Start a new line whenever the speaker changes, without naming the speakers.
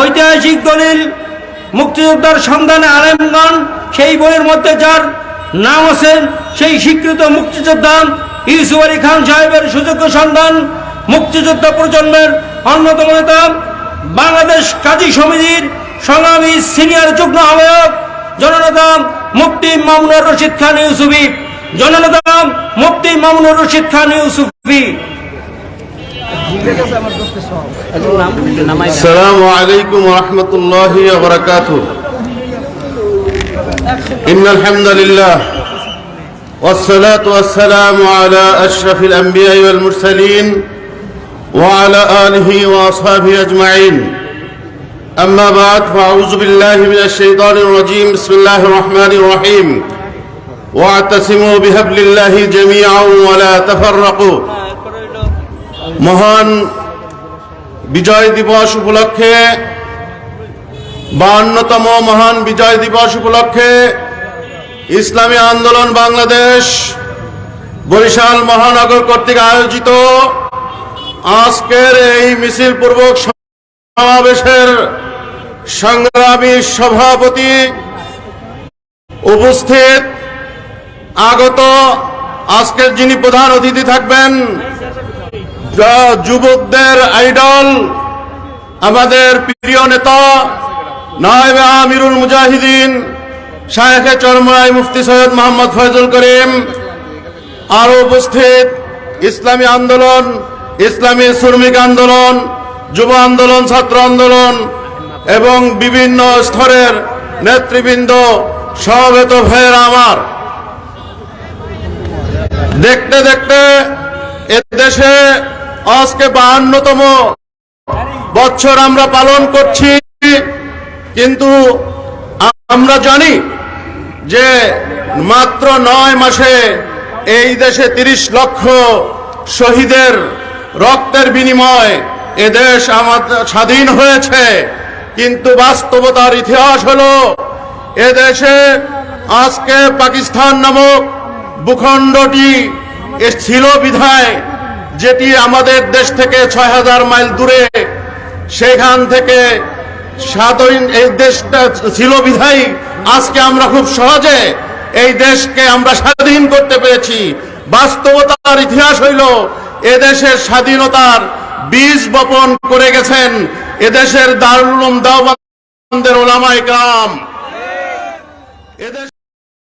ঐতিহাসিক দলিল, মুক্তিযোদ্ধার সন্ধানে আলেমগণ, সেই বইয়ের মধ্যে যার নাম আছে, সেই স্বীকৃত মুক্তিযোদ্ধা ইউসুফ আলী খান সাহেবের সুযোগ্য সন্ধান মুক্তিযোদ্ধা প্রজন্মের অন্যতম নেতা, বাংলাদেশ কাজী সমিতির সংগ্রামী সিনিয়র যুগ্ম আহ্বায়ক, জননেতা মুফতি মামুনুর রশিদ খান ইউসুফি, জননেতা মুফতি মামুনুর রশিদ খান ইউসুফি।
السلام عليكم ورحمة الله وبركاته. إن الحمد لله والصلاة والسلام على أشرف الأنبياء والمرسلين وعلى آله وأصحابه أجمعين. أما بعد فأعوذ بالله من الشيطان الرجيم. بسم الله الرحمن الرحيم. واعتصموا بحبل الله جميعا ولا تفرقوا. মহান বিজয় দিবস উপলক্ষে, বাহান্নতম মহান বিজয় দিবস উপলক্ষে ইসলামী আন্দোলন বাংলাদেশ বরিশাল মহানগর কর্তৃক আয়োজিত। আজকের এই মিছিল পূর্বক সমাবেশের সংগ্রামী সভাপতি উপস্থিত। আগত আজকের যিনি প্রধান অতিথি থাকবেন যুবকদের আইডল, আমাদের প্রিয় নেতা নায়েব আমিরুল মুজাহিদিন, শায়েখে চরমাই মুফতি সৈয়দ মোহাম্মদ ফয়জুল করিম আরও উপস্থিত ইসলামী আন্দোলন, ইসলামী শ্রমিক আন্দোলন, যুব আন্দোলন, ছাত্র আন্দোলন এবং বিভিন্ন স্তরের নেতৃবৃন্দ সমবেত ভাইয়েরা আমার। দেখতে দেখতে এদেশে আজকে বাহান্নতম বছর আমরা পালন করছি। কিন্তু আমরা জানি যে মাত্র নয় মাসে এই দেশে তিরিশ লক্ষ শহীদের রক্তের বিনিময় এদেশ আমাদের স্বাধীন হয়েছে। কিন্তু বাস্তবতার ইতিহাস হলো এদেশে আজকে পাকিস্তান নামক ভূখণ্ডটি ছিল বিধায় যেটি আমাদের দেশ থেকে ছয় হাজার মাইল দূরে, সেখান থেকে এই দেশটা ছিল বিধায়ী। আজকে আমরা খুব সহজে এই দেশকে আমরা স্বাধীন করতে পেরেছি। বাস্তবতার ইতিহাস হইল, এদেশের স্বাধীনতার বীজ বপন করে গেছেন এদেশের দারুলুম দাওবান্দের কাম এদেশ